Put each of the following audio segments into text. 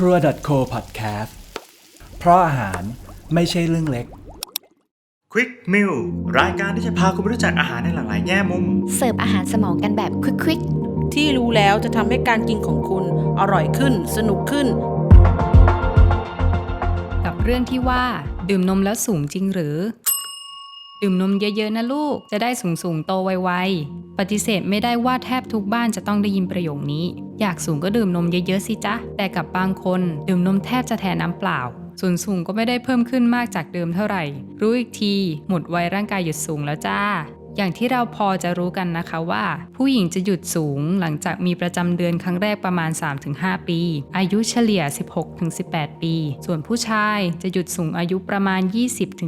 ครัว .co podcast เพราะอาหารไม่ใช่เรื่องเล็ก Quick Meal รายการที่จะพาคุณไปรู้จักอาหารในหลากหลายแง่มุม เสิร์ฟอาหารสมองกันแบบควิกที่รู้แล้วจะทำให้การกินของคุณอร่อยขึ้น สนุกขึ้น กับเรื่องที่ว่า ดื่มนมแล้วสูงจริงหรือ ดื่มนมเยอะๆนะลูก จะได้สูงสูงๆโตไวๆปฏิเสธไม่ได้ว่าแทบทุกบ้านจะต้องได้ยินประโยคนี้ อยากสูงก็ดื่มนมเยอะๆสิจ๊ะ แต่กับบางคนดื่มนมแทบจะแทนน้ำเปล่า ส่วนสูงก็ไม่ได้เพิ่มขึ้นมากจากเดิมเท่าไหร่ รู้อีกที หมดวัยร่างกายหยุดสูงแล้วจ้า อย่างที่เราพอจะรู้กันนะคะว่า ผู้หญิงจะหยุดสูงหลังจากมีประจำเดือนครั้งแรกประมาณ 3-5 ปี อายุเฉลี่ย 16-18 ปี ส่วนผู้ชายจะหยุดสูงอายุประมาณ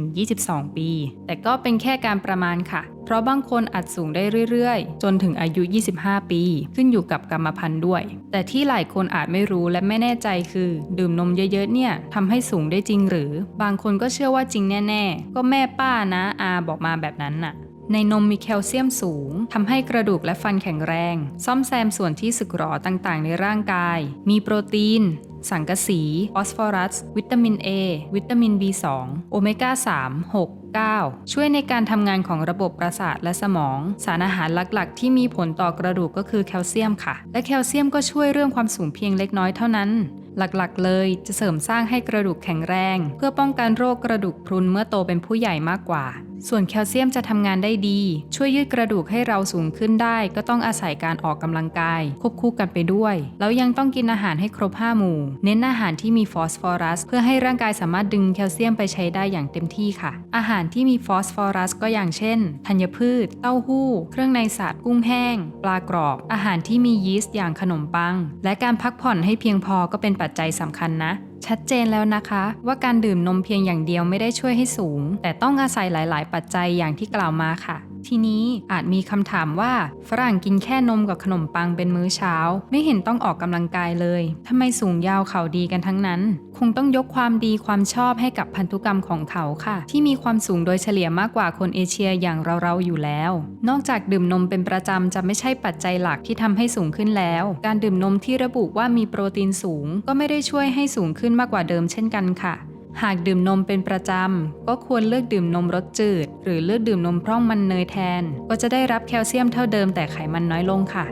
20-22 ปี แต่ก็เป็นแค่การประมาณค่ะ เพราะบางคนอาจสูงได้เรื่อยๆ จนถึงอายุ 25 ปี ขึ้นอยู่กับกรรมพันธุ์ด้วย แต่ที่หลายคนอาจไม่รู้และไม่แน่ใจคือ ดื่มนมเยอะๆเนี่ยทำให้สูงได้จริงหรือ บางคนก็เชื่อว่าจริงแน่ ๆ ก็แม่ป้านะอาบอกมาแบบนั้นน่ะ ในนมมีแคลเซียมสูงทำให้กระดูกและฟันแข็งแรง ซ่อมแซมส่วนที่สึกหรอต่างๆ ในร่างกาย มีโปรตีน สังกะสี ฟอสฟอรัส วิตามิน A วิตามิน B2 โอเมก้า 3 6 9ช่วยในการทำงานของระบบประสาทและสมอง สารอาหารหลักๆ ที่มีผลต่อกระดูกก็คือแคลเซียมค่ะ และแคลเซียมก็ช่วยเรื่องความสูงเพียงเล็กน้อยเท่านั้น หลักๆ เลยจะเสริมสร้างให้กระดูกแข็งแรง เพื่อป้องกันโรคกระดูกพรุนเมื่อโตเป็นผู้ใหญ่มากกว่า ส่วนแคลเซียมจะทำงานได้ดี ช่วยยืดกระดูกให้เราสูงขึ้นได้ ก็ต้องอาศัยการออกกำลังกาย ควบคู่กันไปด้วย แล้วยังต้องกินอาหารให้ครบ 5 หมู่ เน้นอาหารที่มีฟอสฟอรัส เพื่อให้ร่างกายสามารถดึงแคลเซียมไปใช้ได้อย่างเต็มที่ค่ะ อาหารที่มีฟอสฟอรัส ก็อย่างเช่นธัญพืช เต้าหู้ เครื่องในสัตว์กุ้งแห้ง ปลากรอบ อาหารที่มียีสต์อย่างขนมปัง และการพักผ่อนให้เพียงพอก็เป็นปัจจัยสำคัญนะ ชัดเจนแล้วนะคะ ว่าการดื่มนมเพียงอย่างเดียวไม่ได้ช่วยให้สูง แต่ต้องอาศัยหลาย ๆ ปัจจัยอย่างที่กล่าวมาค่ะ ทีนี้อาจมีคำถามว่า ฝรั่งกินแค่นมกับขนมปังเป็นมื้อเช้า ไม่เห็นต้องออกกำลังกายเลยทำไมสูงยาวเขาดีกันทั้งนั้น คงต้องยกความดีความชอบให้กับพันธุกรรมของเขาค่ะ ที่มีความสูงโดยเฉลี่ยมากกว่าคนเอเชียอย่างเราๆอยู่แล้ว นอกจากดื่มนมเป็นประจำจะไม่ใช่ปัจจัยหลักที่ทำให้สูงขึ้นแล้ว การดื่มนมที่ระบุว่ามีโปรตีนสูง ก็ไม่ได้ช่วยให้สูงขึ้นมากกว่าเดิมเช่นกันค่ะ หากดื่มนมเป็นประจำ ก็ควรเลือกดื่มนมรสจืด หรือเลือกดื่มนมพร่องมันเนยแทน ก็จะได้รับแคลเซียมเท่าเดิมแต่ไขมันน้อยลงค่ะ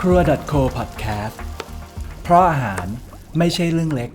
ครัว .co podcast เพราะอาหารไม่ใช่เรื่องเล็ก